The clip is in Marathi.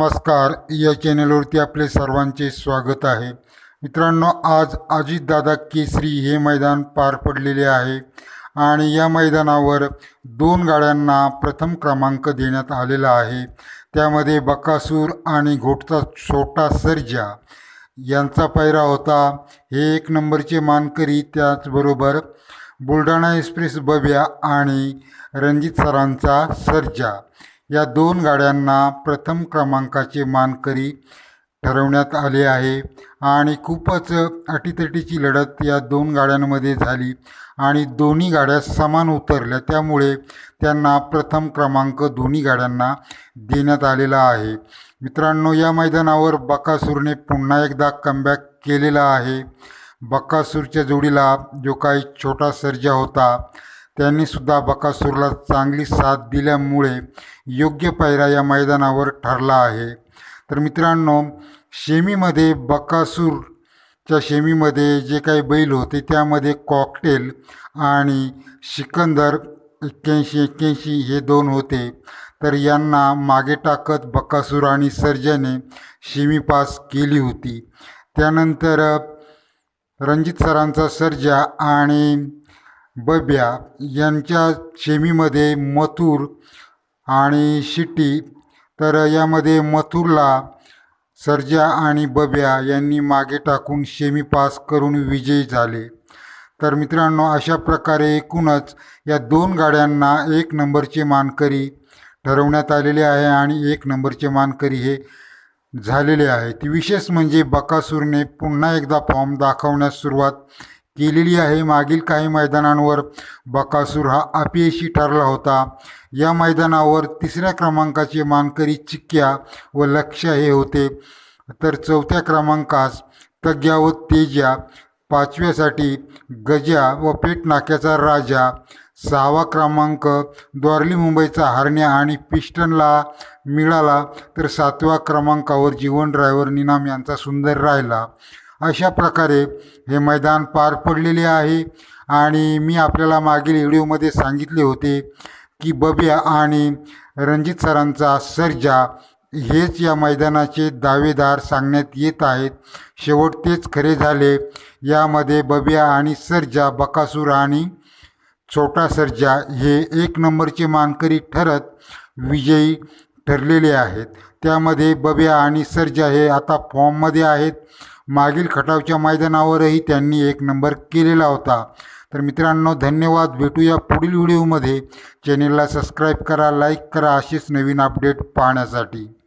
नमस्कार. या चॅनलवरती आपले सर्वांचे स्वागत आहे. मित्रांनो आज अजितदादा केसरी हे मैदान पार पडलेले आहे आणि या मैदानावर दोन गाड्यांना प्रथम क्रमांक देण्यात आलेला आहे. त्यामध्ये बकासूर आणि घोटचा छोटा सर्जा यांचा पायरा होता. हे एक नंबरचे मानकरी त्याचबरोबर बुलढाणा एक्सप्रेस बब्या आणि रणजित सरांचा सर्जा. या दोन गाड्यांना प्रथम क्रमांकाचे मानकरी ठरवण्यात आले आहे. आणि खूपच अटीतटीची लढत या दोन गाड्यांमध्ये झाली आणि दोन्ही गाड्या समान उतरल्या. त्यामुळे त्यांना प्रथम क्रमांक दोन्ही गाड्यांना देण्यात आलेला आहे. मित्रांनो या मैदानावर बकासूरने पुन्हा एकदा कमबॅक केलेला आहे. बकासूरच्या जोडीला जो काही छोटा सर्जा होता त्यांनीसुद्धा बकासूरला चांगली साथ दिल्यामुळे योग्य पायरा या मैदानावर ठरला आहे. तर मित्रांनो शेमीमध्ये बकासूरच्या शेमीमध्ये जे काही बैल होते त्यामध्ये कॉकटेल आणि सिकंदर एक्क्याऐंशी एक्क्याऐंशी हे दोन होते. तर यांना मागे टाकत बकासूर आणि सर्जाने शेमी पास केली होती. त्यानंतर रणजित सरांचा सर्जा आणि बब्या यांच्या शेमीमध्ये मथुर आणि शिट्टी. तर यामध्ये मथुरला सर्जा आणि बब्या यांनी मागे टाकून शेमी पास करून विजयी झाले. तर मित्रांनो अशा प्रकारे एकूणच या दोन गाड्यांना एक नंबरचे मानकरी ठरवण्यात आलेले आहे आणि एक नंबरचे मानकरी हे झालेले आहेत. विशेष म्हणजे बकासूरने पुन्हा एकदा फॉर्म दाखवण्यास सुरुवात केलेली आहे. मागील काही मैदानांवर बकासूर हा अपयशी ठरला होता. या मैदानावर तिसऱ्या क्रमांकाचे मानकरी चिक्क्या व लक्ष हे होते. तर चौथ्या क्रमांकास तग्या व तेजा पाचव्यासाठी गजा व पेट नाक्याचा राजा सहावा क्रमांक द्वारली मुंबईचा हरण्या आणि पिस्टनला मिळाला. तर सातव्या क्रमांकावर जीवन ड्रायव्हर निनाम यांचा सुंदर राहिला. अशा प्रकारे हे मैदान पार पडलेले आहे. आणि मी आपल्याला मागील व्हिडिओमध्ये सांगितले होते की बब्या आणि रणजित सरांचा सर्जा हेच या मैदानाचे दावेदार सांगण्यात येत आहेत. शेवट तेच खरे झाले. यामध्ये बब्या आणि सर्जा बकासूर आणि छोटा सर्जा हे एक नंबरचे मानकरी ठरत विजयी ठरलेले आहेत. त्यामध्ये बब्या आणि सर्जा हे आता फॉर्ममध्ये आहेत. मागील खटावच्या मैदानावरही त्यांनी एक नंबर केलेला होता. तर मित्रांनो धन्यवाद. भेटूया पुढील व्हिडिओमध्ये. चॅनेलला सबस्क्राईब करा लाईक करा. असेच नवीन अपडेट पाहण्यासाठी.